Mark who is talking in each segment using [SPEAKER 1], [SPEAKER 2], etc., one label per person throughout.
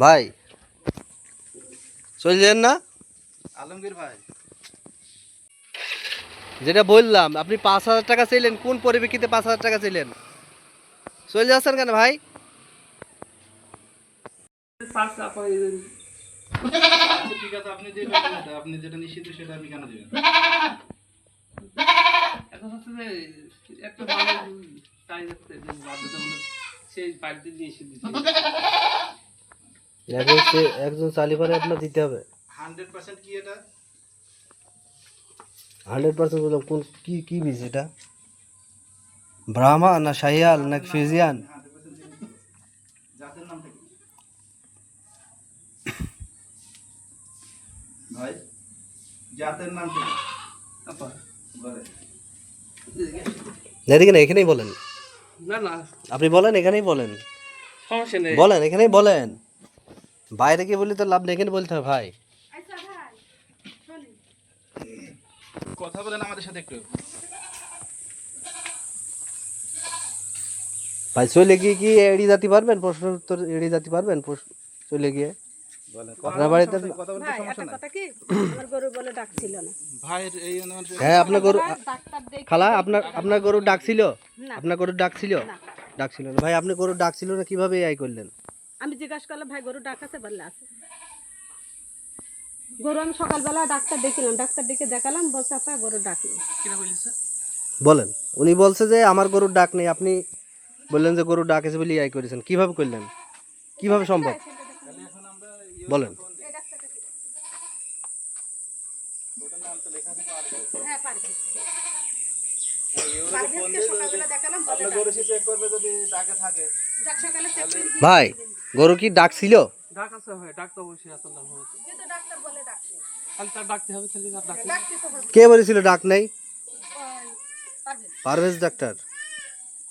[SPEAKER 1] ভাই। চলছেন না?
[SPEAKER 2] আলমগীর ভাই।
[SPEAKER 1] যেটা বললাম আপনি পাঁচ হাজার টাকা চাইলেন কোন পরিপ্রেক্ষিতে পাঁচ হাজার টাকা চাইলেন? চলে যাচ্ছেন কেন ভাই?
[SPEAKER 2] ঠিক আছে আপনি যে আপনি যেটা নিশ্চিত সেটা আমি কেন দেবেন
[SPEAKER 3] এখন হচ্ছে যে একটা ভালো চাই যাচ্ছে সেই বাড়িতে দিয়ে এসে
[SPEAKER 1] একজন চালি পারে আপনার দিতে হবে।
[SPEAKER 2] হান্ড্রেড পার্সেন্ট কি এটা?
[SPEAKER 1] হান্ড্রেড পার্সেন্ট বললাম কোন কি কি বীজ এটা? ব্রাহ্মা না শাহিয়াল না ফিজিয়ান?
[SPEAKER 2] ভাই জাতের নামটা কি?
[SPEAKER 1] এদিকে না এখানেই বলেন।
[SPEAKER 3] না না।
[SPEAKER 1] আপনি বলেন এখানেই বলেন।
[SPEAKER 3] সমস্যা নেই।
[SPEAKER 1] বলেন এখানেই বলেন। বাইরে গিয়ে বলি তো লাভ নেই এখানে বলতে হবে ভাই।
[SPEAKER 2] কথা বলেন আমাদের সাথে একটু।
[SPEAKER 1] ভাই চলে গিয়ে কি এড়িয়ে যেতে পারবেন? প্রশ্ন উত্তর এড়িয়ে যেতে পারবেন? প্রশ্ন- চলে গিয়ে। আপনার বাড়িতে
[SPEAKER 2] কথা বলতে
[SPEAKER 4] ভাই
[SPEAKER 2] সমস্যা
[SPEAKER 4] একটা
[SPEAKER 2] নাই।
[SPEAKER 4] কথা কি? আমার গরু ডাকছিল না।
[SPEAKER 2] ভাইয়ের এই
[SPEAKER 1] হ্যাঁ আপনার গরু খালা আপনার আপনার গরু ডাকছিল?
[SPEAKER 4] না।
[SPEAKER 1] আপনার গরু ডাকছিল?
[SPEAKER 4] না।
[SPEAKER 1] ডাকছিল না। ভাই আপনি গরু ডাকছিল না কীভাবে আই করলেন?
[SPEAKER 4] আমি জিজ্ঞাসা করলাম ভাই গরু ডাকাছে বললে আছে। গরু আমি সকালবেলা ডাক্তার দেখিলাম ডাক্তার দেখে দেখালাম বলছে আপা গরু
[SPEAKER 3] ডাক বলিস
[SPEAKER 1] বলেন। উনি বলছে যে আমার গরুর ডাক নেই। আপনি বললেন যে গরু ডাক আছে বলে আই করেছেন। কীভাবে করলেন? কীভাবে সম্ভব? বলেন।
[SPEAKER 4] হ্যাঁ পারবে পারভেজকে সকালবেলা দেখালাম
[SPEAKER 2] গরু
[SPEAKER 4] ডাক
[SPEAKER 1] ভাই গরু কি
[SPEAKER 3] ডাক আছে হয় ডাক তো অবশ্যই আছে আল্লাহর রহমতে।
[SPEAKER 4] কিন্তু ডাক্তার বলে ডাকছে।
[SPEAKER 3] তার ডাকতে হবে খালি তার ডাকতে
[SPEAKER 4] ডাকতে তো হবে।
[SPEAKER 1] কে বলেছিল ডাক নাই?
[SPEAKER 4] পারভেজ।
[SPEAKER 1] পারভেজ ডাক্তার।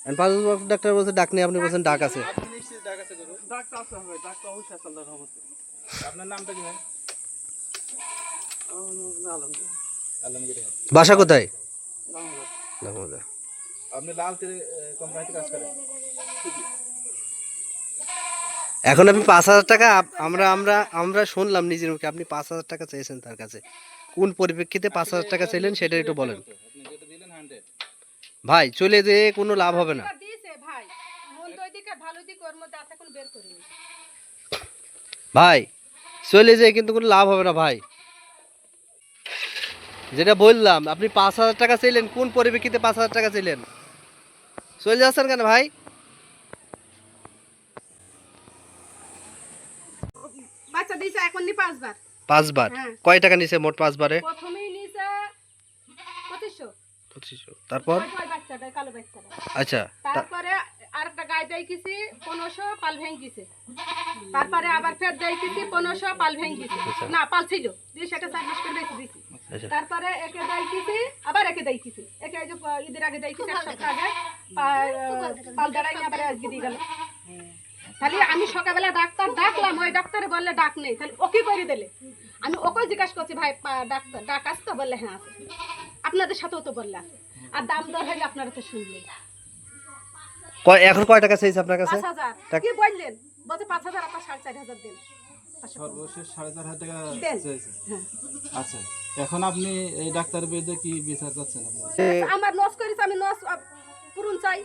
[SPEAKER 1] পারভেজ ডাক্তার বলছে ডাক নেই আপনি বলছেন ডাক আছে।
[SPEAKER 2] আপনি আছে গরু।
[SPEAKER 3] ডাক তো আছে হয় ডাক তো অবশ্যই আছে আল্লাহর রহমতে।
[SPEAKER 2] আপনার নামটা কি ভাই?
[SPEAKER 3] আমার নাম আলমগীর।
[SPEAKER 2] আলমগীর ভাই।
[SPEAKER 1] বাসা কোথায়?
[SPEAKER 2] আপনি লাল কোম্পানিতে কাজ করেন?
[SPEAKER 1] এখন আপনি পাঁচ হাজার টাকা, আমরা আমরা আমরা শুনলাম নিজের মুখে, আপনি পাঁচ হাজার টাকা চেয়েছেন তার কাছে। কোন পরিপ্রেক্ষিতে পাঁচ হাজার টাকা চাইলেন সেটা একটু বলেন। ভাই, চলে যেয়ে কোনো লাভ হবে না।
[SPEAKER 4] ভাই,
[SPEAKER 1] চলে যেয়ে কিন্তু কোনো লাভ হবে না, ভাই। যেটা বললাম, আপনি পাঁচ হাজার টাকা চাইলেন, কোন পরিপ্রেক্ষিতে পাঁচ হাজার টাকা চাইলেন? চলে যাচ্ছেন কেন, ভাই?
[SPEAKER 4] দিয়েছে এখন নি পাঁচবার।
[SPEAKER 1] পাঁচবার?
[SPEAKER 4] হ্যাঁ।
[SPEAKER 1] কয় টাকা নিছে মোট পাঁচবারে?
[SPEAKER 4] প্রথমেই নিয়েছে পঁচিশশো।
[SPEAKER 1] পঁচিশশো। তারপর?
[SPEAKER 4] বাচ্চাটা কালো বাচ্চাটা।
[SPEAKER 1] আচ্ছা
[SPEAKER 4] তারপরে আরেকটা কিছু পাল ভেঙেছে। তারপরে আবার ফের দেয় কিছু পনেরোশো পাল ভেঙেছে। না পাল ছিল। দিয়ে সেটা চার করে বেঁচে দিছি
[SPEAKER 1] আচ্ছা।
[SPEAKER 4] তারপরে একে কিছু আবার একে দেয় কিছু একে এই যে ঈদের আগে দেয় কিছু এক সপ্তাহ আগে পাল দাঁড়াই আবার আজকে দিয়ে গেল। তাহলে আমি সকালবেলা ডাক্তার ডাকলাম ওই ডাক্তারে বললে ডাক নেই। তাহলে ওকে করে দিলে? আমি ওকে জিজ্ঞাসা করছি ভাই ডাক্তার ডাক আছে তো? বললে হ্যাঁ আছে। আপনাদের সাথেও তো বললে আছে আর দাম দর হইলে আপনারা তো শুনলেন।
[SPEAKER 1] এখন কয় টাকা চাইছে আপনার কাছে?
[SPEAKER 4] কি বললেন? বলছে পাঁচ হাজার আপনার সাড়ে চার হাজার দেন।
[SPEAKER 2] সর্বশেষ সাড়ে চার হাজার টাকা।
[SPEAKER 4] হ্যাঁ।
[SPEAKER 2] আচ্ছা এখন আপনি এই ডাক্তারের বিরুদ্ধে কি বিচার চাচ্ছেন
[SPEAKER 4] আমার লস করেছে আমি লস পূরণ চাই।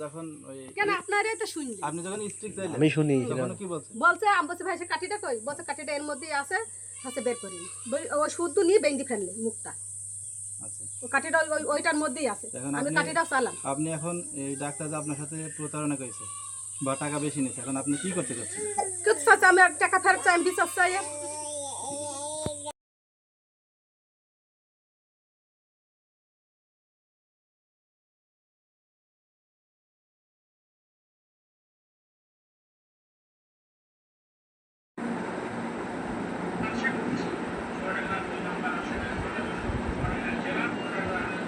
[SPEAKER 2] যখন ওই
[SPEAKER 4] কেন? আপনারাই তো শুনলি।
[SPEAKER 2] আপনি যখন স্ট্রিক চাইলেন
[SPEAKER 1] আমি শুনি
[SPEAKER 2] তখন কি বলছেন
[SPEAKER 4] বলছে আমি বলছে ভাই সে কাঠিটা কই? বলছে কাঠিটা এর মধ্যেই আছে হাতে বের করি ও শুদ্ধ নিয়ে বেঁধে ফেললে মুখটা।
[SPEAKER 2] আচ্ছা।
[SPEAKER 4] কাঠিটা ওই- ওই ওইটার মধ্যেই আছে। আমি কাঠিটাও চালাম।
[SPEAKER 2] আপনি এখন এই ডাক্তার আপনার সাথে প্রতারণা করেছে বা টাকা বেশি নিয়েছে এখন আপনি কি করতে চাচ্ছেন?
[SPEAKER 4] আমি টাকা ফেরত চাই আমি বিচার চাই।